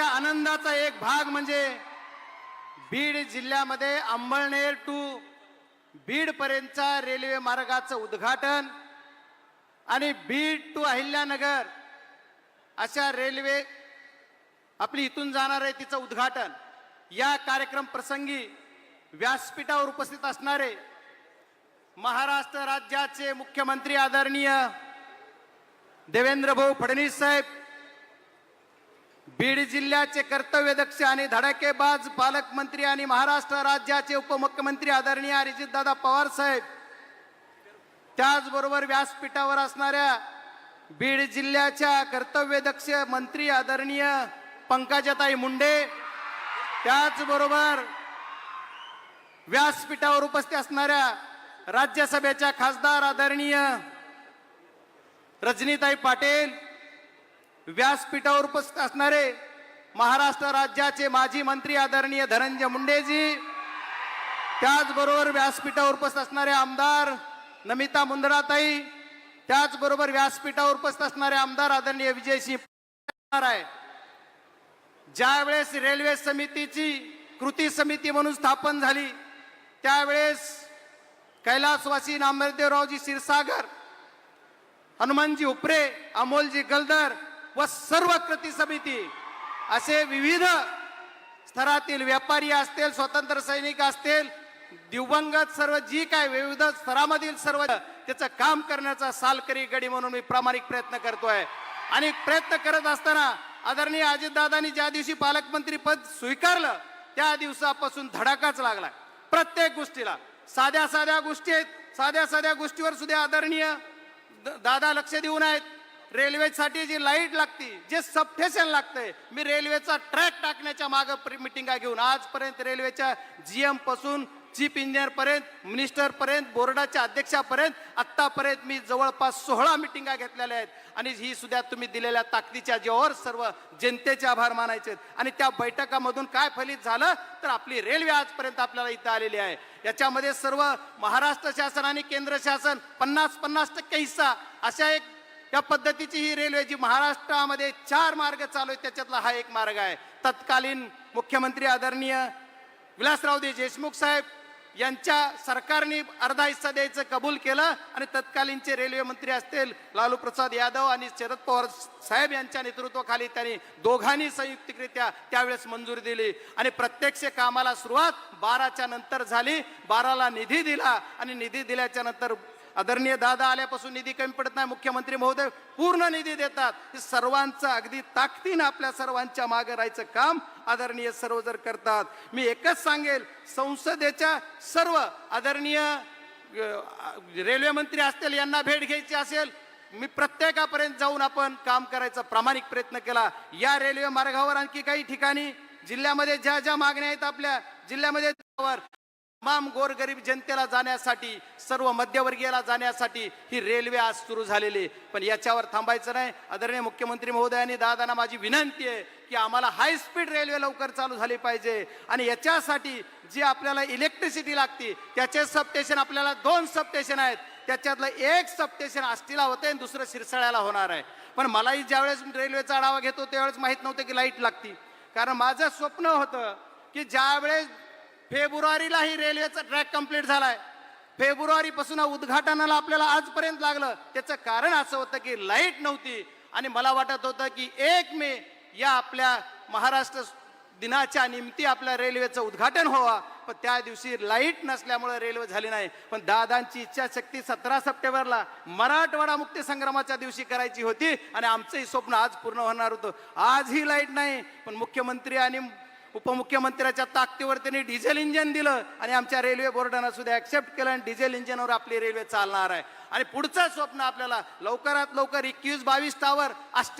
त्या आनंदाचा एक भाग म्हणजे बीड जिल्ह्यामध्ये अंबळनेर टू बीडपर्यंतचा रेल्वे मार्गाचं उद्घाटन आणि बीड टू अहिल्यानगर अशा रेल्वे आपली इथून जाणार आहे तिचं उद्घाटन. या कार्यक्रम प्रसंगी व्यासपीठावर उपस्थित असणारे महाराष्ट्र राज्याचे मुख्यमंत्री आदरणीय देवेंद्र भाऊ फडणवीस साहेब बीड जिल्ह्याचे कर्तव्यदक्ष आणि धडाकेबाज पालकमंत्री आणि महाराष्ट्र राज्याचे उपमुख्यमंत्री आदरणीय अरिजितदादा पवार साहेब. त्याचबरोबर व्यासपीठावर असणाऱ्या बीड जिल्ह्याच्या कर्तव्यदक्ष मंत्री आदरणीय पंकजाताई मुंडे. त्याचबरोबर व्यासपीठावर उपस्थित असणाऱ्या राज्यसभेच्या खासदार आदरणीय रजनीताई पाटील. व्यासपीठावर उपस्थित असणारे महाराष्ट्र राज्याचे माजी मंत्री आदरणीय धनंजय मुंडेजी त्याचबरोबर व्यासपीठावर उपस्थित असणारे आमदार नमिता मुंदडाताई त्याचबरोबर व्यासपीठावर उपस्थित असणारे आमदार आदरणीय विजयसिंह आहे. ज्यावेळेस रेल्वे समितीची कृती समिती म्हणून स्थापन झाली त्यावेळेस कैलासवासी नामदेवरावजी क्षीरसागर हनुमानजी उपरे अमोलजी गलदर व सर्व कृती समिती असे विविध स्तरातील व्यापारी असतील स्वतंत्र सैनिक असतील दिवंगत सर्व जी काय विविध स्तरामधील सर्व त्याचं काम करण्याचा सालकरी गडी म्हणून मी प्रामाणिक प्रयत्न करतोय. आणि प्रयत्न करत असताना आदरणीय अजितदादांनी ज्या दिवशी पालकमंत्री पद स्वीकारलं त्या दिवसापासून धडाकाच लागला. प्रत्येक गोष्टीला. साध्या साध्या गोष्टी आहेत. साध्या साध्या गोष्टीवर सुद्धा आदरणीय द- दादा लक्ष देऊन आहेत. रेल्वेसाठी जी लाइट लागती जे सबस्टेशन लागतंय मी रेल्वेचा ट्रॅक टाकण्याच्या मागे मिटिंगा घेऊन आजपर्यंत रेल्वेच्या जीएमपासून चीफ इंजिनियर पर्यंत मिनिस्टर पर्यंत बोर्डाच्या अध्यक्षापर्यंत आत्तापर्यंत मी जवळपास सोहळा मिटिंगा घेतलेल्या आहेत आणि ही सुद्धा तुम्ही दिलेल्या ताकदीच्या जेवर सर्व जनतेचे आभार मानायचे आहेत. आणि त्या बैठकामधून काय फलित झालं तर आपली रेल्वे आजपर्यंत आपल्याला इथं आलेली आहे याच्यामध्ये सर्व महाराष्ट्र शासन आणि केंद्र शासन पन्नास पन्नास टक्के हिस्सा अशा एक या पद्धतीची ही रेल्वे जी महाराष्ट्रामध्ये चार मार्ग चालू आहेत त्याच्यातला हा एक मार्ग आहे. तत्कालीन मुख्यमंत्री आदरणीय विलासरावजी देशमुख साहेब यांच्या सरकारने अर्धा हिस्सा द्यायचं कबूल केलं आणि तत्कालीनचे रेल्वे मंत्री असतील लालू प्रसाद यादव आणि शरद पवार साहेब यांच्या नेतृत्वाखाली त्यांनी दोघांनी संयुक्तिकरित्या त्यावेळेस मंजुरी दिली. आणि प्रत्यक्ष कामाला सुरुवात बाराच्या नंतर झाली. बाराला निधी दिला आणि निधी दिल्याच्या नंतर आदरणीय दादा आल्यापासून निधी कमी पडत नाही मुख्यमंत्री महोदय पूर्ण निधी देतात. सर्वांचं अगदी ताकदीनं आपल्या सर्वांच्या मागे राहायचं काम आदरणीय सर्व जर करतात. मी एकच सांगेल संसदेच्या सर्व आदरणीय रेल्वे मंत्री असतील यांना भेट घ्यायची असेल मी प्रत्येकापर्यंत जाऊन आपण काम करायचा प्रामाणिक प्रयत्न केला. या रेल्वे मार्गावर आणखी काही ठिकाणी जिल्ह्यामध्ये ज्या ज्या मागण्या आहेत आपल्या जिल्ह्यामध्ये तमाम गोरगरीब जनतेला जाण्यासाठी सर्व मध्यवर्गीयाला जाण्यासाठी ही रेल्वे आज सुरू झालेली आहे. पण याच्यावर थांबायचं नाही. आदरणीय मुख्यमंत्री महोदयांनी दादांना माझी विनंती आहे की आम्हाला हाय स्पीड रेल्वे लवकर चालू झाली पाहिजे. आणि याच्यासाठी जी आपल्याला इलेक्ट्रिसिटी लागते त्याचे सबस्टेशन आपल्याला दोन सबस्टेशन आहेत. त्याच्यातलं एक सबस्टेशन आष्टीला होते आणि दुसरं शिरसाळ्याला होणार आहे. पण मलाही ज्यावेळेस रेल्वेचा आढावा घेतो त्यावेळेस माहीत नव्हतं की लाइट लागती. कारण माझं स्वप्न होतं की ज्यावेळेस फेब्रुवारीला ही रेल्वेचा ट्रॅक कंप्लीट झालाय. फेब्रुवारीपासून उद्घाटनाला आपल्याला आजपर्यंत लागलं. त्याचं कारण असं होतं की लाइट नव्हती. आणि मला वाटत होतं की एक मे या आपल्या महाराष्ट्र दिनाच्या निमित्ती आपल्या रेल्वेचं उद्घाटन व्हावा. पण त्या दिवशी लाइट नसल्यामुळे रेल्वे झाली नाही. पण दादांची इच्छाशक्ती सतरा सप्टेंबरला मराठवाडा मुक्ती संग्रामाच्या दिवशी करायची होती. आणि आमचंही स्वप्न आज पूर्ण होणार होतं. आजही लाइट नाही पण मुख्यमंत्री आणि उपमुख्यमंत्र्याच्या ताकदीवर त्यांनी डिझेल इंजिन दिलं आणि आमच्या रेल्वे बोर्डानं सुद्धा ऍक्सेप्ट केलं आणि डिझेल इंजिनवर आपली रेल्वे चालणार आहे. आणि पुढचं स्वप्न आपल्याला लवकरात लवकर एकवीस बावीस टावर असतील